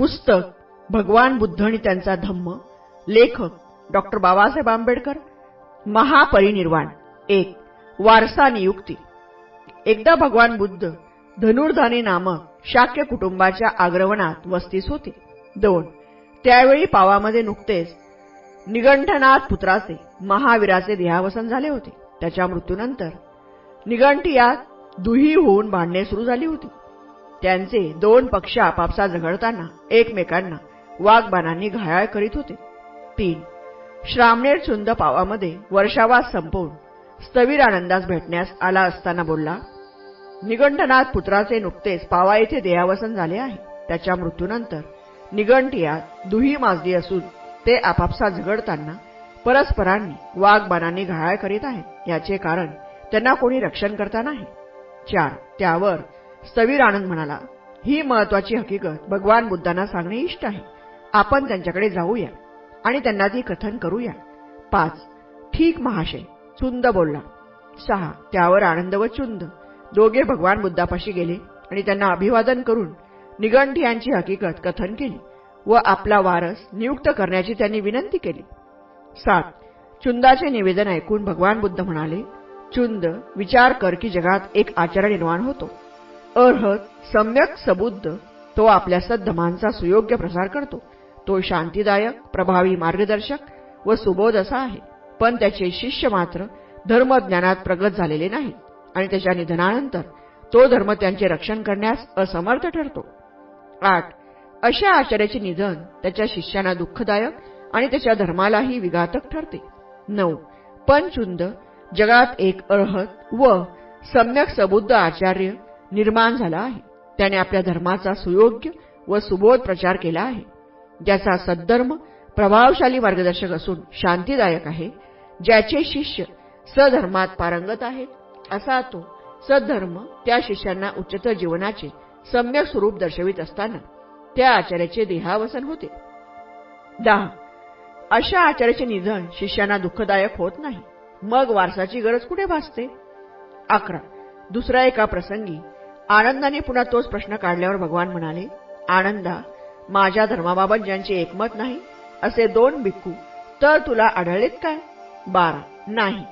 पुस्तक भगवान बुद्ध आणि त्यांचा धम्म लेखक डॉक्टर बाबासाहेब आंबेडकर महापरिनिर्वाण. एक वारसा नियुक्ती. एकदा भगवान बुद्ध धनुर्धानी नामक शाक्य कुटुंबाच्या आग्रवणात वस्तीस होते. दोन त्यावेळी पावामध्ये नुकतेच निगंठनाथ पुत्राचे महावीराचे देहावसन झाले होते. त्याच्या मृत्यूनंतर निगंठियात दुही होऊन भांडणे सुरू झाली होती. त्यांचे दोन पक्ष आपापसा झगडताना एकमेकांना वाघबाणांनी घायाळ करीत होते. तीन श्रामणेर चुंद पावामध्ये वर्षावास संपवून स्थवीर आनंदास भेटण्यास आला असताना बोलला निगंठनाथ पुत्राचे नुकतेच पावा येथे देहावसन झाले आहे. त्याच्या मृत्यूनंतर निगंठियात दुही माजली असून ते आपापसात झगडताना परस्परांनी वाघबाणांनी घायाळ करीत आहेत. याचे कारण त्यांना कोणी रक्षण करता नाही. चार त्यावर स्थवीर आनंद म्हणाला ही महत्वाची हकीकत भगवान बुद्धांना सांगणे इष्ट आहे. आपण त्यांच्याकडे जाऊया आणि त्यांना ती कथन करूया. पाच. ठीक महाशय चुंद बोलला. सहा. त्यावर आनंद व चुंद. दोघे भगवान बुद्धापाशी गेले आणि त्यांना अभिवादन करून निगंठी यांची हकीकत कथन केली व आपला वारस नियुक्त करण्याची त्यांनी विनंती केली. सात. चुंदाचे निवेदन ऐकून भगवान बुद्ध म्हणाले चुंद विचार कर की जगात एक आचार निर्माण होतो. अर्हत सम्यक सबुद्ध तो आपल्या सद्धमांचा सुयोग्य प्रसार करतो. तो शांतीदायक प्रभावी मार्गदर्शक व सुबोध असा आहे. पण त्याचे शिष्य मात्र धर्मज्ञानात प्रगत झालेले नाहीत आणि त्याच्या निधनानंतर तो धर्म त्यांचे रक्षण करण्यास असमर्थ ठरतो. आठ अशा आचार्याचे निधन त्याच्या शिष्यांना दुःखदायक आणि त्याच्या धर्मालाही विघातक ठरते. नऊ पंचुंद जगात एक अर्हत व सम्यक सबुद्ध आचार्य निर्माण झाला आहे. त्याने आपल्या धर्माचा सुयोग्य व सुबोध प्रचार केला आहे. ज्याचा सद्धर्म प्रभावशाली मार्गदर्शक असून शांतीदायक आहे ज्याचे शिष्य सधर्मात पारंगत आहेत असा तो सद्धर्म त्या शिष्यांना उच्चतर जीवनाचे सम्यक स्वरूप दर्शवित असताना त्या आचार्याचे देहावसन होते. दहा. अशा आचार्याचे निधन शिष्यांना दुःखदायक होत नाही. मग वारसाची गरज कुठे भासते? अकरा. दुसऱ्या एका प्रसंगी आनंदाने पुन्हा तोच प्रश्न काढल्यावर भगवान म्हणाले आनंदा माझ्या धर्माबाबत ज्यांचे एकमत नाही असे दोन भिक्खू तर तुला आढळलेत काय? बारा. नाही.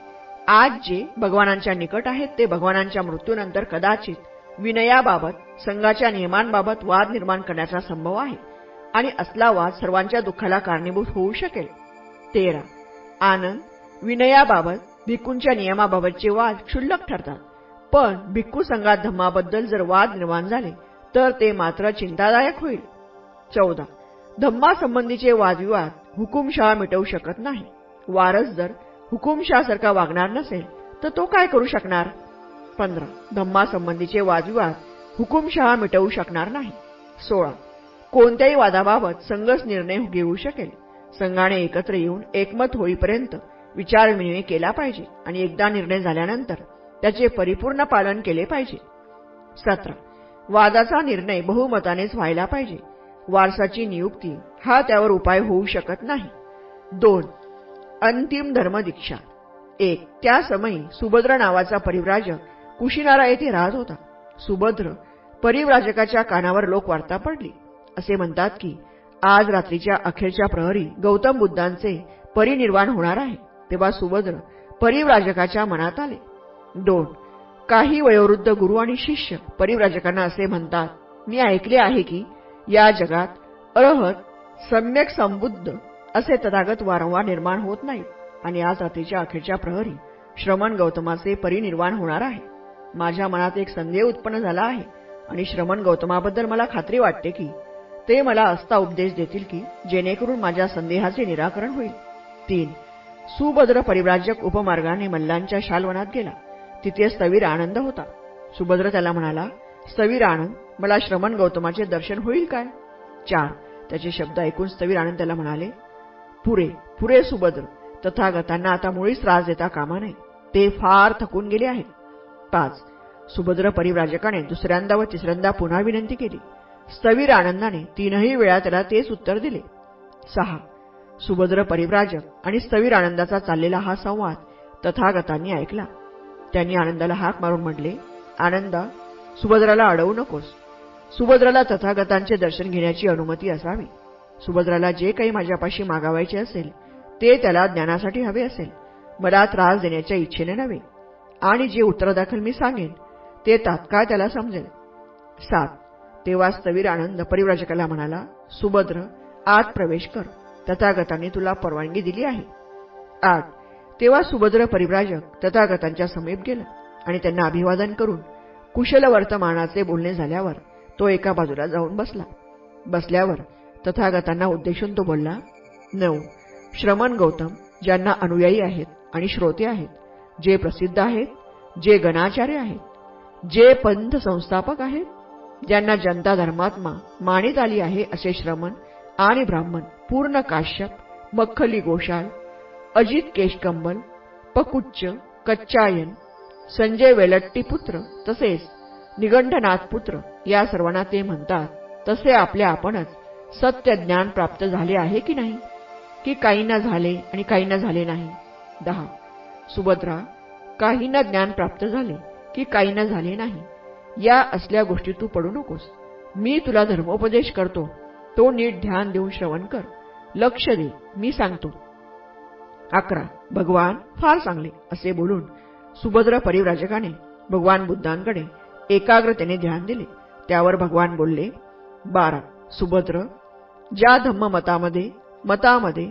आज जे भगवानांच्या निकट आहेत ते भगवानांच्या मृत्यूनंतर कदाचित विनयाबाबत संघाच्या नियमांबाबत वाद निर्माण करण्याचा संभव आहे आणि असला वाद सर्वांच्या दुःखाला कारणीभूत होऊ शकेल. तेरा. आनंद विनयाबाबत भिकूंच्या नियमाबाबतचे वाद क्षुल्लक ठरतात. पण भिक्खू संघात धम्माबद्दल जर वाद निर्माण झाले तर ते मात्र चिंतादायक होईल. चौदा. धम्मासंबंधीचे वादविवाद हुकुमशहा मिटवू शकत नाही. वारस जर हुकुमशहासारखा वागणार नसेल तर तो काय करू शकणार? पंधरा. धम्मासंबंधीचे वादविवाद हुकुमशहा मिटवू शकणार नाही. सोळा. कोणत्याही वादाबाबत संघच निर्णय घेऊ शकेल. संघाने एकत्र येऊन एकमत होईपर्यंत विचारविनिमय केला पाहिजे आणि एकदा निर्णय झाल्यानंतर त्याचे परिपूर्ण पालन केले पाहिजे. सतरा. वादाचा निर्णय बहुमतानेच व्हायला पाहिजे. वारसाची नियुक्ती हा त्यावर उपाय होऊ शकत नाही. दोन. अंतिम धर्मदीक्षा. एक. त्या समयी सुभद्र नावाचा परिव्राजक कुशीनारा येथे राहत होता. सुभद्र परिव्राजकाच्या कानावर लोक वार्ता पडली. असे म्हणतात की आज रात्रीच्या अखेरच्या प्रहरी गौतम बुद्धांचे परिनिर्वाण होणार आहे. तेव्हा सुभद्र परिव्राजकाच्या मनात आले. दोन. काही वयोवृद्ध गुरु आणि शिष्य परिव्राजकांना असे म्हणतात मी ऐकले आहे की या जगात अरहत सम्यक संबुद्ध असे तथागत वारंवार निर्माण होत नाहीत आणि आज रात्रीच्या अखेरच्या प्रहरी श्रमण गौतमाचे परिनिर्वाण होणार आहे. माझ्या मनात एक संदेह उत्पन्न झाला आहे आणि श्रमण गौतमाबद्दल मला खात्री वाटते की ते मला असता उपदेश देतील की जेणेकरून माझ्या संदेहाचे निराकरण होईल. तीन. सुभद्र परिव्राजक उपमार्गाने मल्लांच्या शालवनात गेला. तिथे स्थवीर आनंद होता. सुभद्र त्याला म्हणाला स्थवीर आनंद मला श्रमण गौतमाचे दर्शन होईल काय? चार त्याचे शब्द ऐकून स्थवीर आनंद त्याला म्हणाले पुरे पुरे सुभद्र तथागतांना आता मुळीच त्रास देता कामा नये. ते फार थकून गेले आहेत. पाच सुभद्र परिव्राजकाने दुसऱ्यांदा व तिसऱ्यांदा पुन्हा विनंती केली. स्थवीर आनंदाने तीनही वेळा त्याला तेच उत्तर दिले. सहा सुभद्र परिव्राजक आणि स्थवीर आनंदाचा चाललेला हा संवाद तथागतांनी ऐकला. त्यांनी आनंदाला हाक मारून म्हटले आनंदा सुभद्राला अडवू नकोस. सुभद्राला तथागतांचे दर्शन घेण्याची अनुमती असावी. सुभद्राला जे काही माझ्यापाशी मागावायचे असेल ते त्याला ज्ञानासाठी हवे असेल. मला त्रास देण्याच्या इच्छेने नव्हे. आणि जे उत्तरादाखल मी सांगेन ते तात्काळ त्याला समजेल. सात. तेव्हा स्थवीर आनंद परिव्राजकाला म्हणाला सुभद्र आत प्रवेश कर. तथागतांनी तुला परवानगी दिली आहे. आठ. तेव्हा सुभद्र परिव्राजक तथागतांच्या समीप गेला आणि त्यांना अभिवादन करून कुशल वर्तमानाचे बोलणे झाल्यावर तो एका बाजूला जाऊन बसला. बसल्यावर तथागतांना उद्देशून तो बोलला नऊ श्रमण गौतम ज्यांना अनुयायी आहेत आणि श्रोते आहेत जे प्रसिद्ध आहेत जे गणाचार्य आहेत जे पंथ संस्थापक आहेत ज्यांना जनता धर्मात्मा मानित आली आहे असे श्रमण आणि ब्राह्मण पूर्ण काश्यप मख्खली गोशाल अजित केशकंबल पकुच्च कच्चायन संजय वेलट्टी पुत्र तसेच निगंठनाथ पुत्र या सर्वांना ते म्हणतात. तसे आपले आपणच सत्य ज्ञान प्राप्त झाले आहे की नाही? की काहींना झाले आणि काहींना झाले नाही? दहा. सुभद्रा काहींना ज्ञान प्राप्त झाले की काहींना झाले नाही? या असल्या गोष्टी तू पडू नकोस. मी तुला धर्मोपदेश करतो. तो नीट ध्यान देऊन श्रवण कर. लक्ष दे. मी सांगतो. अकरा. भगवान फार चांगले असे बोलून सुभद्र परिव्राजकाने भगवान बुद्धांकडे एकाग्रतेने ध्यान दिले. त्यावर भगवान बोलले बारा. सुभद्र ज्या धम्म मतामध्ये मतामध्ये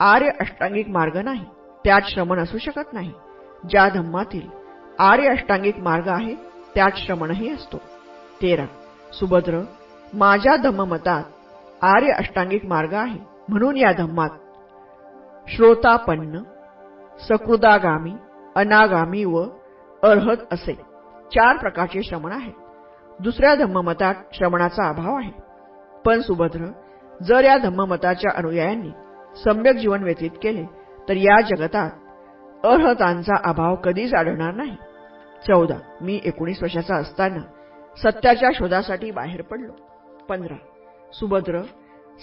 आर्य अष्टांगिक मार्ग नाही त्यात श्रमण असू शकत नाही. ज्या धम्मातील आर्य अष्टांगिक मार्ग आहे त्यात श्रमणही असतो. तेरा. सुभद्र माझ्या धम्ममतात आर्य अष्टांगिक मार्ग आहे म्हणून या धम्मात श्रोतापन्न सकृदागामी अनागामी व अर्हत असे चार प्रकारचे श्रमण आहेत. दुसऱ्या धम्ममतात श्रमणाचा अभाव आहे. पण सुभद्र जर या धम्ममताच्या अनुयायांनी सम्यक जीवन व्यतीत केले तर या जगतात अर्हतांचा अभाव कधीच आढळणार नाही. चौदा मी एकोणीस वर्षाचा असताना सत्याच्या शोधासाठी बाहेर पडलो. पंधरा सुभद्र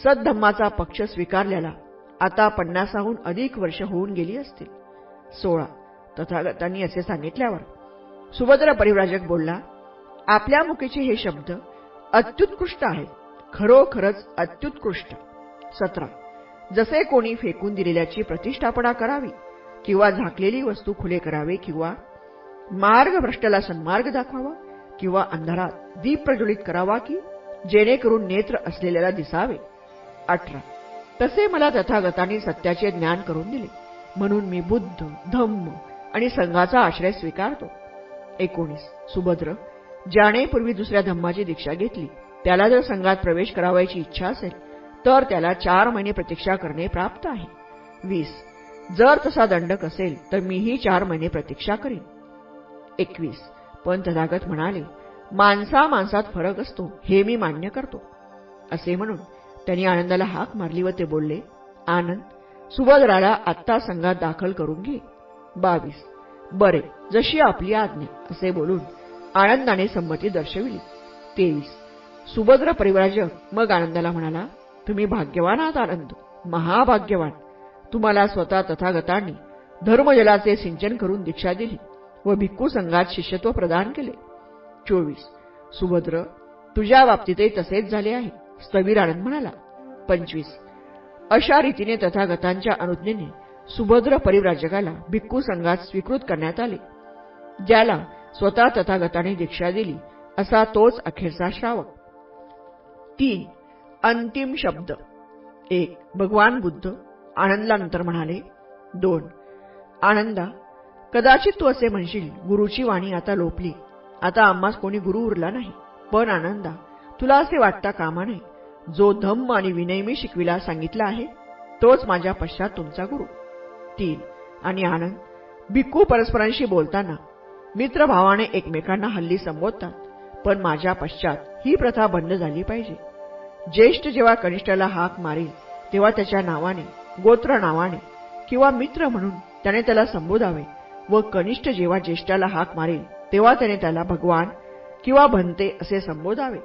सद्धम्माचा पक्ष स्वीकारलेला आता पन्नासाहून अधिक वर्ष होऊन गेली असतील. सोळा. तथागतांनी असे सांगितल्यावर सुभद्र परिव्राजक बोलला आपल्या मुखेचे हे शब्द अत्युत्कृष्ट आहेत. खरोखरच अत्युत्कृष्ट. सतरा. जसे कोणी फेकून दिलेल्याची प्रतिष्ठापना करावी किंवा झाकलेली वस्तू खुले करावे किंवा मार्ग भ्रष्टाला सन्मार्ग दाखवावा किंवा अंधारात दीप प्रज्वलित करावा की जेणेकरून नेत्र असलेल्याला दिसावे. अठरा. तसे मला तथागतांनी सत्याचे ज्ञान करून दिले. म्हणून मी बुद्ध धम्म आणि संघाचा आश्रय स्वीकारतो. एकोणीस. सुभद्र. ज्याने पूर्वी दुसऱ्या धम्माची दीक्षा घेतली त्याला जर संघात प्रवेश करावायची इच्छा असेल तर त्याला चार महिने प्रतीक्षा करणे प्राप्त आहे. वीस. जर तसा दंडक असेल तर मीही चार महिने प्रतीक्षा करीन. एकवीस. पण तथागत म्हणाले माणसा माणसात फरक असतो हे मी मान्य करतो. असे म्हणून त्यांनी आनंदाला हाक मारली व ते बोलले आनंद सुभद्राला आत्ता संघात दाखल करून घे. बावीस. बरे जशी आपली आज्ञा असे बोलून आनंदाने संमती दर्शविली. तेवीस. सुभद्र परिव्राजक मग आनंदाला म्हणाला तुम्ही भाग्यवान आहात आनंद. महाभाग्यवान. तुम्हाला स्वतः तथागतांनी धर्मजलाचे सिंचन करून दीक्षा दिली व भिक्खू संघात शिष्यत्व प्रदान केले. चोवीस. सुभद्र तुझ्या बाबतीतही तसेच झाले आहे. स्थवीर आनंद म्हणाला पंचवीस. अशा रीतीने तथागतांच्या अनुज्ञेने सुभद्र परिव्राजकाला भिक्खू संघात स्वीकृत करण्यात आले ज्याला स्वतः तथागताने दीक्षा दिली असा तोच अखेरचा श्रावक. तीन अंतिम शब्द. एक भगवान बुद्ध आनंदानंतर म्हणाले. दोन आनंदा कदाचित तू असे म्हणशील गुरुची वाणी आता लोपली आता आम्हास कोणी गुरु उरला नाही पण आनंदा तुला असे वाटता कामा नाही जो धम्म आणि विनय मी शिकविला सांगितला आहे तोच माझ्या पश्चात तुमचा गुरु. तीन आणि आनंद भिक्खू परस्परांशी बोलताना मित्रभावाने एकमेकांना हल्ली संबोधतात पण माझ्या पश्चात ही प्रथा बंद झाली पाहिजे. ज्येष्ठ जेव्हा कनिष्ठाला हाक मारेल तेव्हा त्याच्या नावाने गोत्र नावाने किंवा मित्र म्हणून त्याने त्याला संबोधावे व कनिष्ठ जेव्हा ज्येष्ठाला हाक मारेल तेव्हा त्याने त्याला भगवान किंवा भंते असे संबोधावे.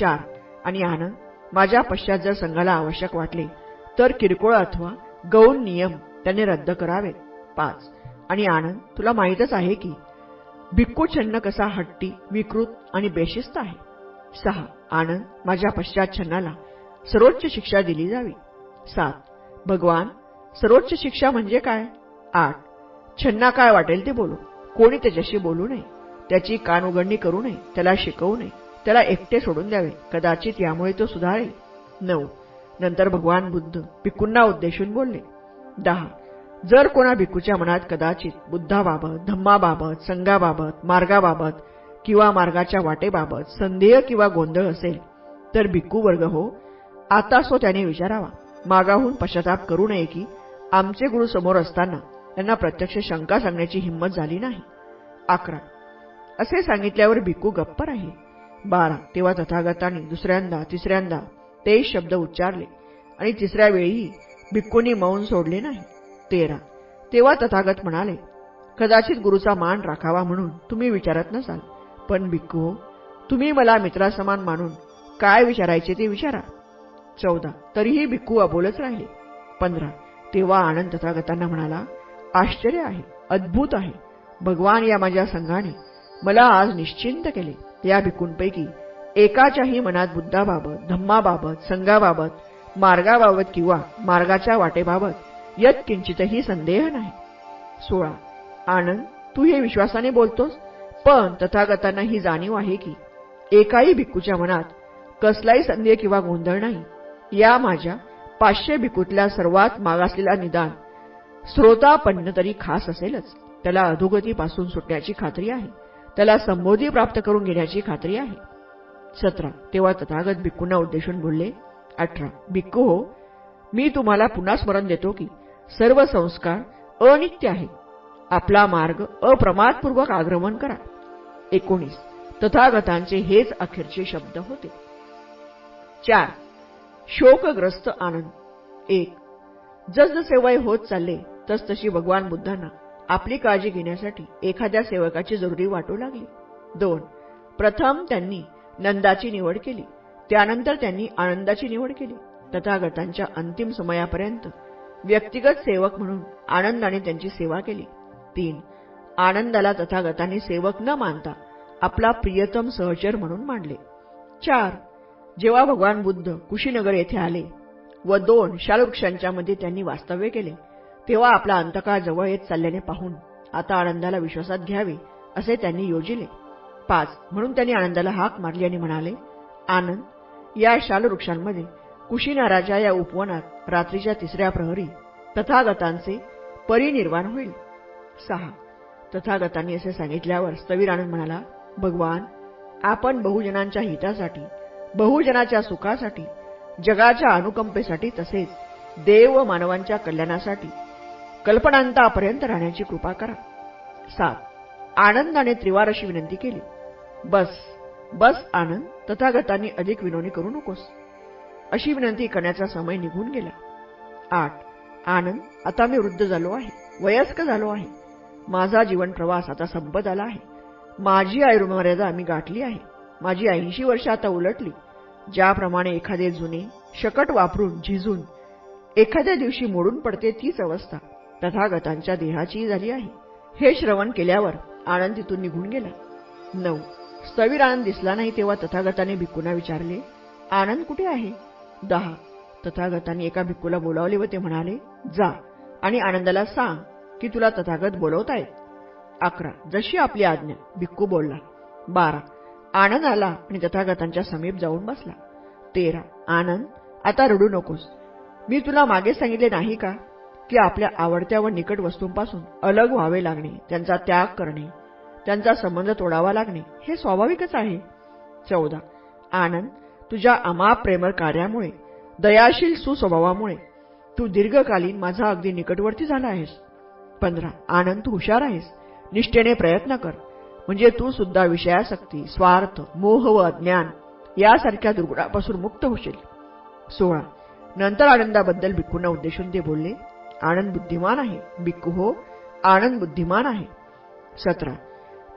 चार आणि आनंद माझ्या पश्चात जर संघाला आवश्यक वाटले तर किरकोळ अथवा गौण नियम त्याने रद्द करावे पाच. आणि आनंद तुला माहीतच आहे की भिक्खू छन्न कसा हट्टी विकृत आणि बेशिस्त आहे? सहा. आनंद माझ्या पश्चात छन्नाला सर्वोच्च शिक्षा दिली जावी. सात. भगवान सर्वोच्च शिक्षा म्हणजे काय? आठ. छन्ना काय वाटेल ते बोलू. कोणी त्याच्याशी बोलू नये. त्याची कान उघडणी करू नये. त्याला शिकवू नये. त्याला एकटे सोडून द्यावे. कदाचित यामुळे तो सुधारेल. नऊ. नंतर भगवान बुद्ध भिकूंना उद्देशून बोलले. दहा. जर कोणा भिकूच्या मनात कदाचित बुद्धाबाबत धम्माबाबत संघाबाबत मार्गाबाबत किंवा मार्गाच्या वाटेबाबत संदेह किंवा गोंधळ असेल तर भिक्खू वर्ग हो. आता सो त्याने विचारावा. मागाहून पश्चाताप करू नये की आमचे गुरु समोर असताना त्यांना प्रत्यक्ष शंका सांगण्याची हिंमत झाली नाही. अकरा. असे सांगितल्यावर भिक्खू गप्प राहील. बारा. तेव्हा तथागतांनी दुसऱ्यांदा तिसऱ्यांदा ते शब्द उच्चारले. आणि तिसऱ्या वेळीही भिक्खूंनी मौन सोडले नाही. तेरा. तेव्हा तथागत म्हणाले कदाचित गुरुचा मान राखावा म्हणून तुम्ही विचारत नसाल. पण भिक्खू तुम्ही मला मित्रासमान मानून काय विचारायचे ते विचारा. चौदा. तरीही भिक्खू अबोलच राहिले. पंधरा. तेव्हा आनंद तथागतांना म्हणाला आश्चर्य आहे अद्भुत आहे. भगवान या माझ्या संघाने मला आज निश्चिंत केले. या भिकूंपैकी एकाच्याही मनात बुद्धाबाबत धम्माबाबत संघाबाबत मार्गाबाबत किंवा मार्गाच्या वाटेबाबत यत किंचितही संदेह नाही. सोळा. आनंद तू हे विश्वासाने बोलतोस? पण तथागतांना ही जाणीव आहे की एकाही भिक्कूच्या मनात कसलाही संदेह किंवा गोंधळ नाही. या माझ्या पाचशे भिकूतल्या सर्वात मागासलेला निदान श्रोतापन्न तरी खास असेलच. त्याला अधोगतीपासून सुटण्याची खात्री आहे. त्याला संबोधी प्राप्त करून घेण्याची खात्री आहे. सतरा. तेव्हा तथागत भिक्खूंना उद्देशून बोलले अठरा. भिक्खू हो मी तुम्हाला पुन्हा स्मरण देतो की सर्व संस्कार अनित्य आहेत आपला मार्ग अप्रमादपूर्वक आग्रमण करा. एकोणीस. तथागतांचे हेच अखेरचे शब्द होते. चार. शोकग्रस्त आनंद. एक. जसजसे वय होत चालले तसतशी भगवान बुद्धांना आपली काळजी घेण्यासाठी एखाद्या सेवकाची जरुरी वाटू लागली. दोन प्रथम त्यांनी नंदाची निवड केली. त्यानंतर त्यांनी आनंदाची निवड केली. तथागतांच्या अंतिम समयापर्यंत व्यक्तिगत सेवक म्हणून आनंदाने त्यांची सेवा केली. तीन आनंदाला तथागतांनी सेवक न मानता आपला प्रियतम सहचर म्हणून मांडले चार जेव्हा भगवान बुद्ध कुशीनगर येथे आले व दोन शालवृक्षांच्या मध्ये त्यांनी वास्तव्य केले तेव्हा आपला अंतकाळ जवळ येत चालल्याने पाहून आता आनंदाला विश्वासात घ्यावे असे त्यांनी योजिले. पाच म्हणून त्यांनी आनंदाला हाक मारली आणि म्हणाले आनंद या शालवृक्षांमध्ये कुशीनाराच्या या उपवनात रात्रीच्या तिसऱ्या प्रहरी तथागतांचे परिनिर्वाण होईल. सहा तथागतांनी असे सांगितल्यावर स्थवीर आनंद म्हणाला भगवान आपण बहुजनांच्या हितासाठी बहुजनाच्या सुखासाठी जगाच्या अनुकंपेसाठी तसेच देव व मानवांच्या कल्याणासाठी कल्पनांतापर्यंत राहण्याची कृपा करा. सात. आनंदाने त्रिवार अशी विनंती केली. बस. बस आनंद तथागतांनी अधिक विनोनी करू नकोस. अशी विनंती करण्याचा समय निघून गेला. आठ. आनंद आता मी वृद्ध झालो आहे. वयस्क झालो आहे. माझा जीवन प्रवास आता संपत आला आहे. माझी आयुर्मर्यादा मी गाठली आहे. माझी ऐंशी वर्ष आता उलटली. ज्याप्रमाणे एखादे जुने शकट वापरून झिजून एखाद्या दिवशी मोडून पडते तीच अवस्था. तथागतांच्या देहाची झाली आहे. हे श्रवण केल्यावर आनंद तिथून निघून गेला. नऊ. स्थवीर आनंद दिसला नाही तेव्हा तथागताने भिक्कूंना विचारले आनंद कुठे आहे? दहा. तथागतांनी एका भिक्कूला बोलावले व ते म्हणाले जा आणि आनंदाला सांग की तुला तथागत बोलवतायत. अकरा. जशी आपली आज्ञा. भिक्कू बोलला बारा. आनंद आला आणि तथागतांच्या समीप जाऊन बसला. तेरा. आनंद आता रडू नकोस. मी तुला मागे सांगितले नाही का? की आपल्या आवडत्या व निकट वस्तूंपासून अलग व्हावे लागणे त्यांचा त्याग करणे त्यांचा संबंध तोडावा लागणे हे स्वाभाविकच आहे. चौदा. आनंद तुझ्या अमाप प्रेमळ कार्यामुळे दयाशील सुस्वभावामुळे तू दीर्घकालीन माझा अगदी निकटवर्ती झाला आहेस. पंधरा. आनंद तू हुशार आहेस. निष्ठेने प्रयत्न कर. म्हणजे तू सुद्धा विषयासक्ती स्वार्थ मोह व अज्ञान यासारख्या दुर्गुणापासून मुक्त होशील. सोळा. नंतर आनंदाबद्दल भिक्खूंना उद्देशून ते बोलले आनंद बुद्धिमान आहे. बिक्कू हो आनंद बुद्धिमान आहे. सतरा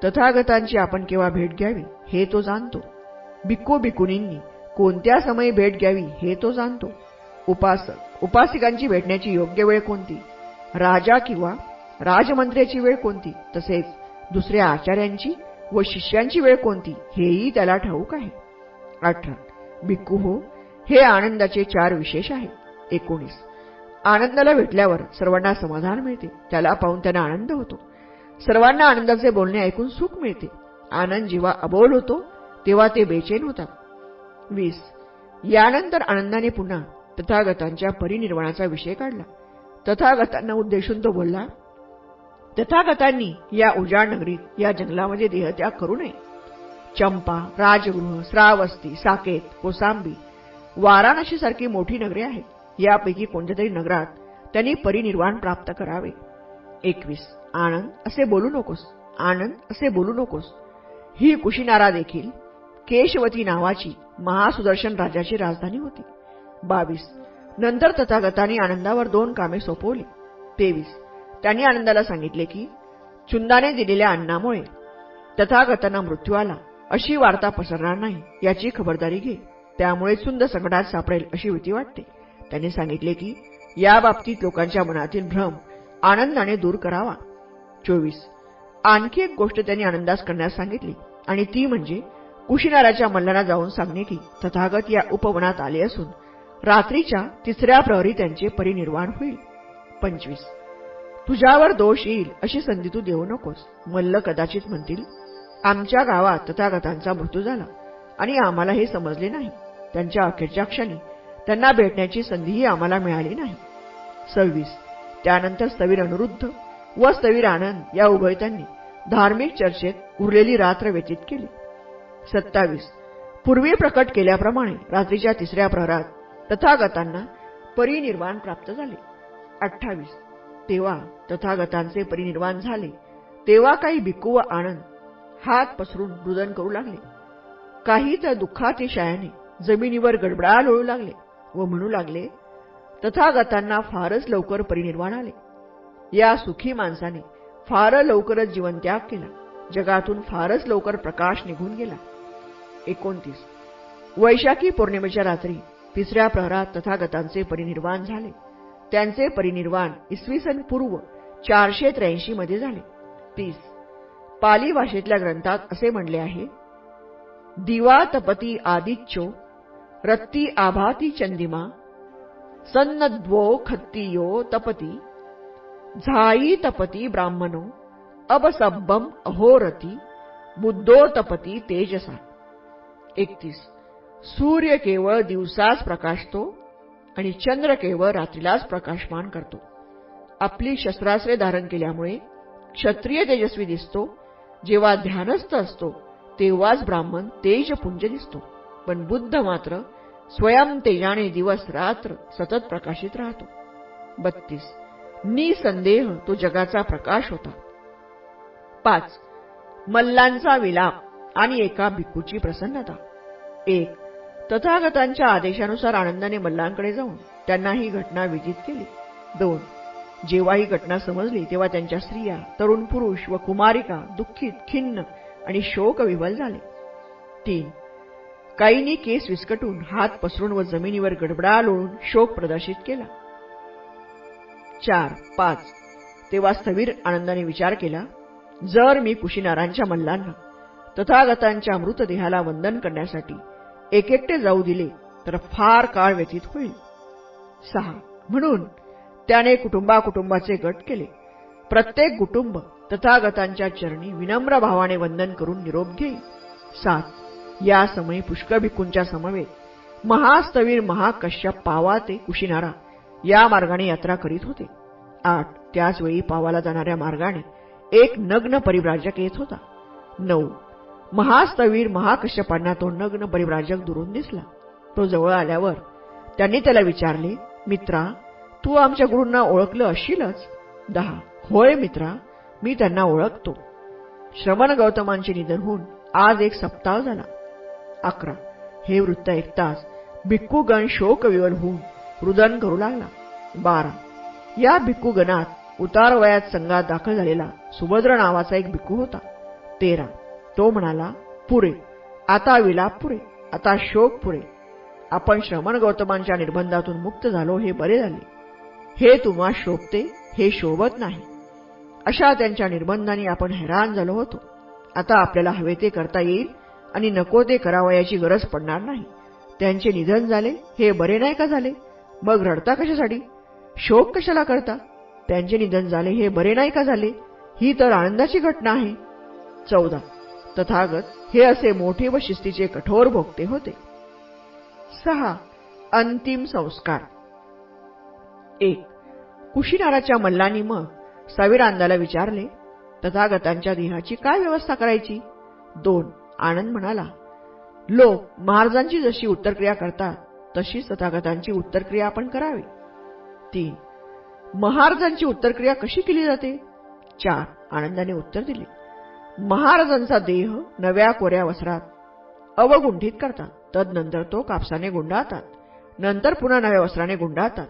तथागतांची आपण केव्हा भेट घ्यावी हे तो जाणतो. भिक्खू बिकुनींनी कोणत्या समयी भेट घ्यावी हे तो जाणतो. उपासक उपासिकांची भेटण्याची योग्य वेळ कोणती? राजा किंवा राजमंत्र्याची वेळ कोणती? तसेच दुसऱ्या आचार्यांची व शिष्यांची वेळ कोणती? हेही त्याला ठाऊक आहे. अठरा बिक्कू हो हे आनंदाचे चार विशेष आहेत. एकोणीस आनंदाला भेटल्यावर सर्वांना समाधान मिळते. त्याला पाहून त्यांना आनंद होतो. सर्वांना आनंदाचे बोलणे ऐकून सुख मिळते. आनंद जेव्हा अबोल होतो तेव्हा ते बेचैन होतात. वीस. यानंतर आनंदाने पुन्हा तथागतांच्या परिनिर्वाणाचा विषय काढला. तथागतांना उद्देशून तो बोलला तथागतांनी या उजाड नगरीत या जंगलामध्ये देहत्याग करू नये. चंपा राजगृह श्रावस्ती साकेत कोसांबी वाराणसीसारखी मोठी नगरे आहेत. यापैकी कोणत्यातरी नगरात त्यांनी परिनिर्वाण प्राप्त करावे. एकवीस आनंद असे बोलू नकोस. आनंद असे बोलू नकोस. ही कुशीनारा देखील केशवती नावाची महासुदर्शन राजाची राजधानी होती. बावीस नंतर तथागतांनी आनंदावर दोन कामे सोपवली. तेवीस त्यांनी आनंदाला सांगितले की चुंदाने दिलेल्या अन्नामुळे तथागतांना मृत्यू आला. अशी वार्ता पसरणार नाही याची खबरदारी घे. त्यामुळे चुंद संकटात सापडेल अशी भीती वाटते. त्यांनी सांगितले की या बाबतीत लोकांच्या मनातील भ्रम आनंदाने दूर करावा. चोवीस. आणखी एक गोष्ट त्यांनी आनंदास करण्यास सांगितली आणि ती म्हणजे कुशीनाराच्या मल्लांना जाऊन सांगणे की तथागत या उपवनात आले असून रात्रीच्या तिसऱ्या प्रहरी त्यांचे परिनिर्वाण होईल. पंचवीस. तुझ्यावर दोष येईल अशी संधी तू देऊ नकोस. मल्ल कदाचित म्हणतील आमच्या गावात तथागतांचा मृत्यू झाला आणि आम्हाला हे समजले नाही. त्यांच्या अखेरच्या क्षणी त्यांना भेटण्याची संधीही आम्हाला मिळाली नाही. सव्वीस. त्यानंतर स्थवीर अनुरुद्ध व स्थवीर आनंद या उभयतांनी धार्मिक चर्चेत उरलेली रात्र व्यतीत केली. सत्तावीस. पूर्वी प्रकट केल्याप्रमाणे रात्रीच्या तिसऱ्या प्रहरात तथागतांना परिनिर्वाण प्राप्त झाले. अठ्ठावीस. तेव्हा तथागतांचे परिनिर्वाण झाले तेव्हा काही भिक्खू व आनंद हात पसरून रुदन करू लागले. काही तर दुःखातिशयाने जमिनीवर गडबडा लोळू लागले. व म्हणू लागले तथागतांना फारच लवकर परिनिर्वाण आले. या सुखी माणसाने फार लवकरच जीवनत्याग केला. जगातून फारच लवकर प्रकाश निघून गेला. एकोणतीस. वैशाखी पौर्णिमेच्या रात्री तिसऱ्या प्रहरात तथागतांचे परिनिर्वाण झाले. त्यांचे परिनिर्वाण इसवी सन पूर्व चारशे त्र्याऐंशी मध्ये झाले. तीस. पाली भाषेतल्या ग्रंथात असे म्हणले आहे दिवा तपती आदिच्यो रत्ती आभाती चंदिमा सन्नद्वो खत्तियो तपती झाई तपती ब्राह्मणो अबसब्बम अहोरती बुद्धो तपती तेजसा. एकतीस. सूर्य केवळ दिवसाच प्रकाशतो आणि चंद्र केवळ रात्रीलाच प्रकाशमान करतो. आपली शस्त्रास्त्रे धारण केल्यामुळे क्षत्रिय तेजस्वी दिसतो जेव्हा ध्यानस्थ असतो तेव्हाच ब्राह्मण तेजपुंज दिसतो. पण बुद्ध मात्र स्वयं तेजाने दिवस रात्र सतत प्रकाशित राहतो. बत्तीस. निसंदेह तो जगाचा प्रकाश होता. पाच. मल्लांचा विलाप आणि एका भिक्खूची प्रसन्नता. एक. तथागतांच्या आदेशानुसार आनंदाने मल्लांकडे जाऊन त्यांना ही घटना विजित केली. दोन. जेव्हा ही घटना समजली तेव्हा त्यांच्या स्त्रिया तरुण पुरुष व कुमारिका दुःखित खिन्न आणि शोकविवल झाले. तीन. काईने केस विस्कटून हात पसरून व जमिनीवर गडबडा लोळून शोक प्रदर्शित केला. चार पाच. तेव्हा स्थवीर आनंदाने विचार केला जर मी कुशीनारांच्या मल्लांना तथागतांच्या मृतदेहाला वंदन करण्यासाठी एकेकटे जाऊ दिले तर फार काळ व्यतीत होईल. सहा. म्हणून त्याने कुटुंबाकुटुंबाचे गट केले. प्रत्येक कुटुंब तथागतांच्या चरणी विनम्र भावाने वंदन करून निरोप घेईल सात. या समयी पुष्कळ भिक्कूंच्या समवेत महास्तवीर महाकश्यप पावा ते कुशिनारा या मार्गाने यात्रा करीत होते. आठ त्याचवेळी पावाला जाणाऱ्या मार्गाने एक नग्न परिव्राजक येत होता. नऊ महास्तवीर महाकश्यपांना तो नग्न परिव्राजक दुरून दिसला. तो जवळ आल्यावर त्यांनी त्याला विचारले मित्रा तू आमच्या गुरूंना ओळखलं असशीलच? दहा होय मित्रा मी त्यांना ओळखतो. श्रवण गौतमांचे निधन होऊन आज एक सप्ताह झाला. अकरा. हे वृत्त ऐकताच भिक्खूगण शोकविवल होऊन रुदन करू लागला. बारा. या भिक्खूगणात उतार वयात संघात दाखल झालेला सुभद्र नावाचा एक भिक्खू होता. तेरा. तो म्हणाला पुरे आता विलाप पुरे आता शोक पुरे. आपण श्रमण गौतमांच्या निर्बंधातून मुक्त झालो हे बरे झाले. हे तुम्हा शोभते हे शोभत नाही. अशा त्यांच्या निर्बंधांनी आपण हैराण झालो होतो. आता आपल्याला हवे ते करता येईल आणि नको ते करावयाची गरज पडणार नाही. त्यांचे निधन झाले हे बरे नाही का झाले? मग रडता कशासाठी? शोक कशाला करता? त्यांचे निधन झाले हे बरे नाही का झाले? ही तर आनंदाची घटना आहे. चौदा. तथागत हे असे मोठे व शिस्तीचे कठोर भोगते होते. सहा. अंतिम संस्कार. एक. कुशीनाराच्या मल्लांनी मग सविरांदाला विचारले तथागतांच्या देहाची काय व्यवस्था करायची? दोन. आनंद म्हणाला लोक महाराजांची जशी उत्तरक्रिया करतात तशीच तथागतांची उत्तरक्रिया आपण करावी. तीन महाराजांची उत्तरक्रिया कशी केली जाते? चार आनंदाने उत्तर दिले महाराजांचा देह नव्या कोऱ्या वस्त्रात अवगुंठित करतात तदनंतर तो कापसाने गुंडाळतात नंतर पुन्हा नव्या वस्त्राने गुंडाळतात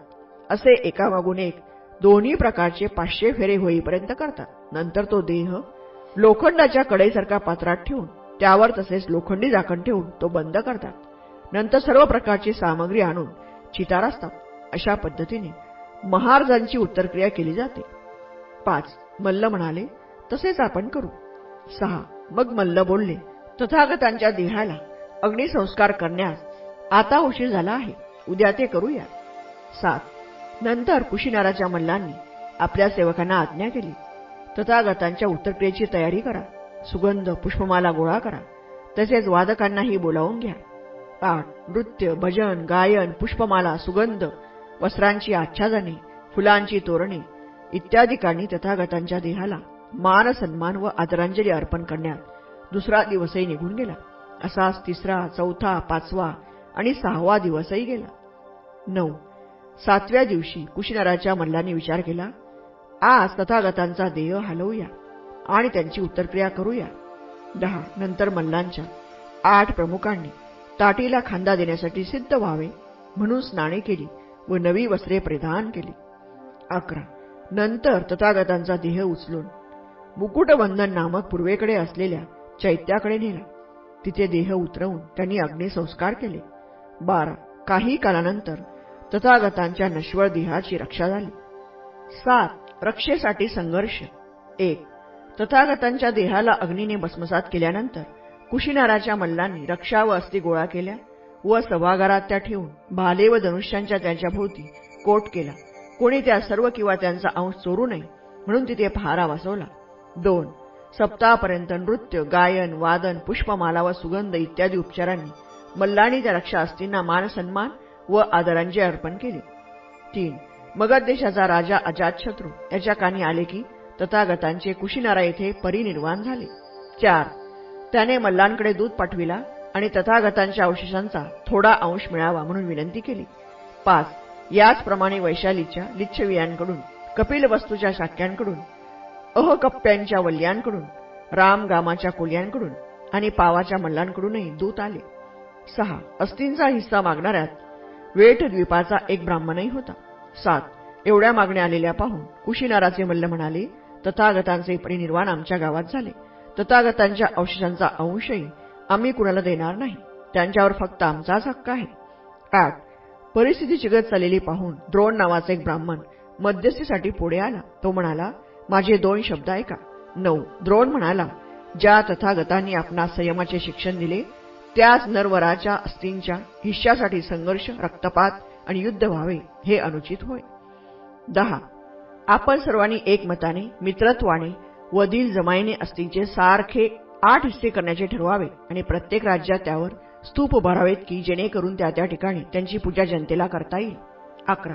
असे एकामागून एक दोन्ही प्रकारचे पाचशे फेरे होईपर्यंत करतात नंतर तो देह लोखंडाच्या कडेसारखा पात्रात ठेवून त्यावर तसेच लोखंडी झाकण ठेवून तो बंद करतात. नंतर सर्व प्रकारची सामग्री आणून चितार असतात. अशा पद्धतीने महाराजांची उत्तरक्रिया केली जाते. पाच. मल्ल म्हणाले तसेच आपण करू. सहा. मग मल्ल बोलले तथागतांच्या देहाला अग्निसंस्कार करण्यास आता उशीर झाला आहे. उद्या ते करूया. सात. नंतर कुशीनाराच्या मल्लांनी आपल्या सेवकांना आज्ञा केली. तथागतांच्या उत्तरक्रियेची तयारी करा. सुगंध पुष्पमाला गोळा करा. तसेच वादकांनाही बोलावून घ्या. पाठ नृत्य भजन गायन पुष्पमाला सुगंध वस्त्रांची आच्छादने फुलांची तोरणे इत्यादी कारणी तथागतांच्या देहाला मान सन्मान व आदरांजली अर्पण करण्यात दुसरा दिवसही निघून गेला. असाच तिसरा चौथा पाचवा आणि सहावा दिवसही गेला. नऊ. सातव्या दिवशी कुशीनराच्या मल्लांनी विचार केला आज तथागतांचा देह हलवूया. आणि त्यांची उत्तरक्रिया करूया. दहा नंतर मल्लांच्या. आठ प्रमुखांनी. ताटीला खांदा देण्यासाठी सिद्ध व्हावे म्हणून स्नाने केली व नवी वस्त्रे परिधान केली. अकरा नंतर तथागतांचा देह उचलून. मुकुटवंदन नामक पूर्वेकडे असलेल्या चैत्याकडे नेला. तिथे देह उतरवून त्यांनी अग्निसंस्कार केले. बारा काही कालानंतर तथागतांच्या नश्वर देहाची रक्षा झाली. सात रक्षेसाठी संघर्ष. एक तथागतांच्या देहाला अग्नीने भस्मसात केल्यानंतर कुशीनाराच्या मल्लांनी रक्षा व अस्थी गोळा केल्या व सभागारात त्या ठेवून भाले व धनुष्यांच्या त्यांच्या भोवती कोट केला. कोणी त्या सर्व किंवा त्यांचा अंश चोरू नये म्हणून तिथे पहारा बसवला दोन सप्ताहापर्यंत नृत्य गायन वादन पुष्पमाला व सुगंध इत्यादी उपचारांनी मल्लानी त्या रक्षा असतींना मानसन्मान व आदरांजली अर्पण केले. तीन मगध देशाचा राजा अजातशत्रू याच्या कानी आले की तथागतांचे कुशीनारा येथे परिनिर्वाण झाले. चार. त्याने मल्लांकडे दूध पाठविला आणि तथागतांच्या अवशेषांचा थोडा अंश मिळावा म्हणून विनंती केली. पाच. याचप्रमाणे वैशालीच्या लिच्छवियांकडून कपिल वस्तूच्या शाक्यांकडून अहकप्प्यांच्या वल्ल्यांकडून रामगामाच्या कोल्यांकडून आणि पावाच्या मल्लांकडूनही दूत आले. सहा. अस्तींचा हिस्सा मागणाऱ्यात वेठ द्वीपाचा एक ब्राह्मणही होता. सात. एवढ्या मागण्या आलेल्या पाहून कुशीनाराचे मल्ल म्हणाले तथागतांचे परिनिर्वाण आमच्या गावात झाले. तथागतांच्या अवशेषांचा अंशही आम्ही कुणाला देणार नाही. त्यांच्यावर फक्त आमचाच हक्क आहे. आठ परिस्थिती चिगत चाललेली पाहून द्रोण नावाचा एक ब्राह्मण मध्यस्थीसाठी पुढे आला. तो म्हणाला माझे दोन शब्द ऐका. नऊ द्रोण म्हणाला ज्या तथागतांनी आपणा संयमाचे शिक्षण दिले त्याच नरवराच्या अस्थींच्या हिश्श्यासाठी संघर्ष रक्तपात आणि युद्ध व्हावे हे अनुचित होय. दहा आपण सर्वांनी एकमताने मित्रत्वाने व जमाईने अस्थींचे सारखे आठ हिस्से करण्याचे ठरवावे आणि प्रत्येक राज्यात त्यावर स्तूप भरावेत की जेणेकरून त्या त्या ठिकाणी त्यांची पूजा जनतेला करता येईल. अकरा.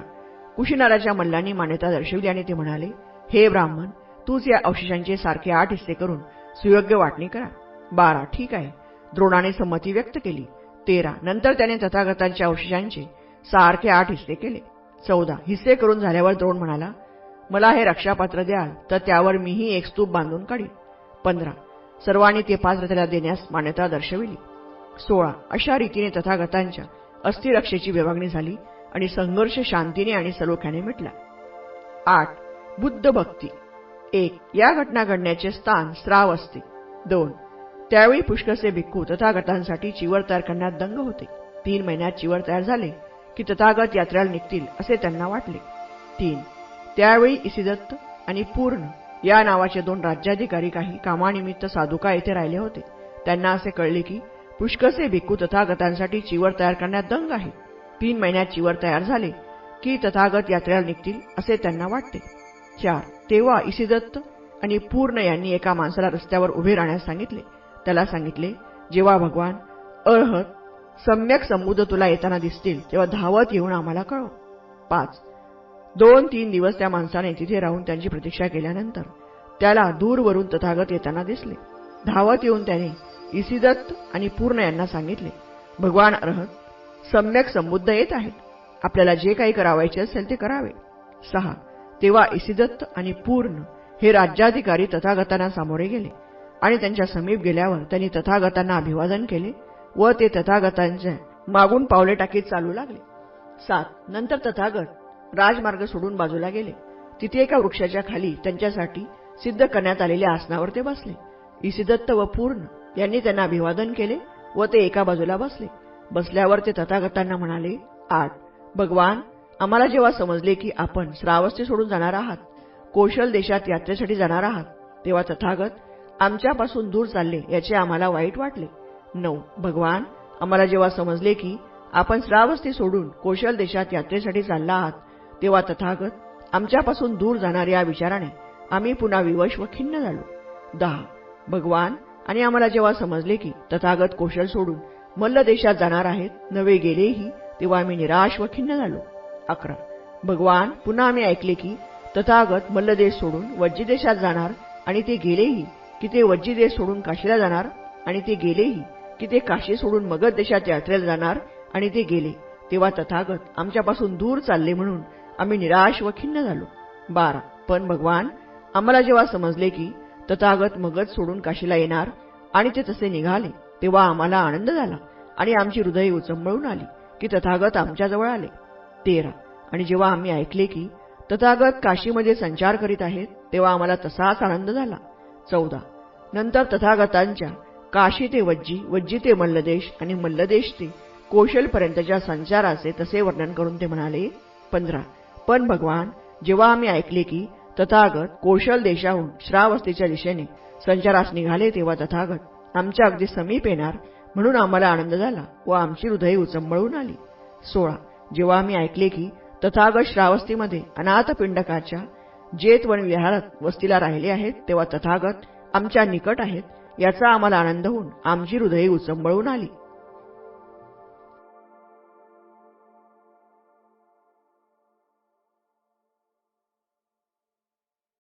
कुशीनाराच्या मल्लांनी मान्यता दर्शवली आणि ते म्हणाले हे ब्राह्मण तूच या अवशेषांचे सारखे आठ हिस्से करून सुयोग्य वाटणी करा. बारा. ठीक आहे. द्रोणाने संमती व्यक्त केली. तेरा. नंतर त्याने तथागतांच्या अवशेषांचे सारखे आठ हिस्से केले. चौदा. हिस्से करून झाल्यावर द्रोण म्हणाला मला हे रक्षापात्र द्याल तर त्यावर मीही एक स्तूप बांधून काढीन. पंधरा. सर्वांनी ते पात्र त्याला देण्यास मान्यता दर्शविली. सोळा. अशा रीतीने तथागतांच्या अस्थिरक्षेची विभागणी झाली आणि संघर्ष शांतीने आणि सलोख्याने मिटला. आठ. बुद्ध भक्ती. एक. या घटना घडण्याचे स्थान स्राव असते. दोन. त्यावेळी पुष्कळचे भिक्खू तथागतांसाठी चिवर तयार करण्यात दंग होते. तीन महिन्यात चिवर तयार झाले की तथागत यात्रेला निघतील असे त्यांना वाटले. तीन. त्यावेळी इसिदत्त आणि पूर्ण या नावाचे दोन राज्याधिकारी काही कामानिमित्त साधुका येथे राहिले होते. त्यांना असे कळले की पुष्कसे भिक्खू तथागतांसाठी चिवर तयार करण्यात दंग आहे. तीन महिन्यात चिवर तयार झाले की तथागत यात्रेला निघतील असे त्यांना वाटते. चार तेव्हा इसिदत्त आणि पूर्ण यांनी एका माणसाला रस्त्यावर उभे राहण्यास सांगितले. त्याला सांगितले जेव्हा भगवान अरहत सम्यक संबुद्ध तुला येताना दिसतील तेव्हा धावत येऊन आम्हाला कळव. पाच दोन तीन दिवस त्या माणसाने तिथे राहून त्यांची प्रतीक्षा केल्यानंतर त्याला दूरवरून तथागत येताना दिसले. धावत येऊन त्याने इसिदत्त आणि पूर्ण यांना सांगितले भगवान अर्हत सम्यक संबुद्ध येत आहेत. आपल्याला जे काही करावायचे असेल ते करावे. सहा तेव्हा इसिदत्त आणि पूर्ण हे राज्याधिकारी तथागतांना सामोरे गेले आणि त्यांच्या समीप गेल्यावर त्यांनी तथागतांना अभिवादन केले व ते तथागतांच्या मागून पावले टाकीत चालू लागले. सात नंतर तथागत राजमार्ग सोडून बाजूला गेले. तिथे एका वृक्षाच्या खाली त्यांच्यासाठी सिद्ध करण्यात आलेल्या आसनावर ते बसले. इसिदत्त व पूर्ण यांनी त्यांना अभिवादन केले व ते एका बाजूला बसले. बसल्यावर ते तथागतांना म्हणाले आठ भगवान आम्हाला जेव्हा समजले की आपण श्रावस्ती सोडून जाणार आहात कौशल देशात यात्रेसाठी जाणार आहात तेव्हा तथागत आमच्यापासून दूर चालले याचे आम्हाला वाईट वाटले. नऊ भगवान आम्हाला जेव्हा समजले की आपण श्रावस्ती सोडून कौशल देशात यात्रेसाठी चालला आहात तेव्हा तथागत आमच्यापासून दूर जाणाऱ्या विचाराने आम्ही पुन्हा विवश व खिन्न झालो. दहा. भगवान आणि आम्हाला जेव्हा समजले की तथागत कोशल सोडून मल्ल देशात जाणार आहेत नवे गेलेही तेव्हा आम्ही निराश व खिन्न झालो. अकरा. भगवान पुन्हा आम्ही ऐकले की तथागत मल्लदेश सोडून वज्जी देशात जाणार आणि ते गेलेही की ते वज्जी देश सोडून काशीला जाणार आणि ते गेलेही की ते काशी सोडून मगध देशात यात्रेला जाणार आणि ते गेले तेव्हा तथागत आमच्यापासून दूर चालले म्हणून आम्ही निराश व खिन्न झालो. बारा. पण भगवान आम्हाला जेव्हा समजले की तथागत मगध सोडून काशीला येणार आणि ते तसे निघाले तेव्हा आम्हाला आनंद झाला आणि आमची हृदय उचंबळून आली की तथागत आमच्याजवळ आले. तेरा. आणि जेव्हा आम्ही ऐकले की तथागत काशीमध्ये संचार करीत आहेत तेव्हा आम्हाला तसाच आनंद झाला. चौदा. नंतर तथागतांच्या काशी ते वज्जी वज्जी ते मल्लदेश आणि मल्लदेश ते कौशलपर्यंतच्या संचाराचे तसे वर्णन करून ते म्हणाले पंधरा. पण भगवान जेव्हा आम्ही ऐकले की तथागत कौशल देशाहून श्रावस्तीच्या दिशेने संचारास निघाले तेव्हा तथागत आमच्या अगदी समीप येणार म्हणून आम्हाला आनंद झाला व आमची हृदय उचंबळून आली. सोळा. जेव्हा आम्ही ऐकले की तथागत श्रावस्तीमध्ये अनाथपिंडकाच्या जेतवन विहारात वस्तीला राहिले आहेत तेव्हा तथागत आमच्या निकट आहेत याचा आम्हाला आनंद होऊन आमची हृदय उचंबळून आली.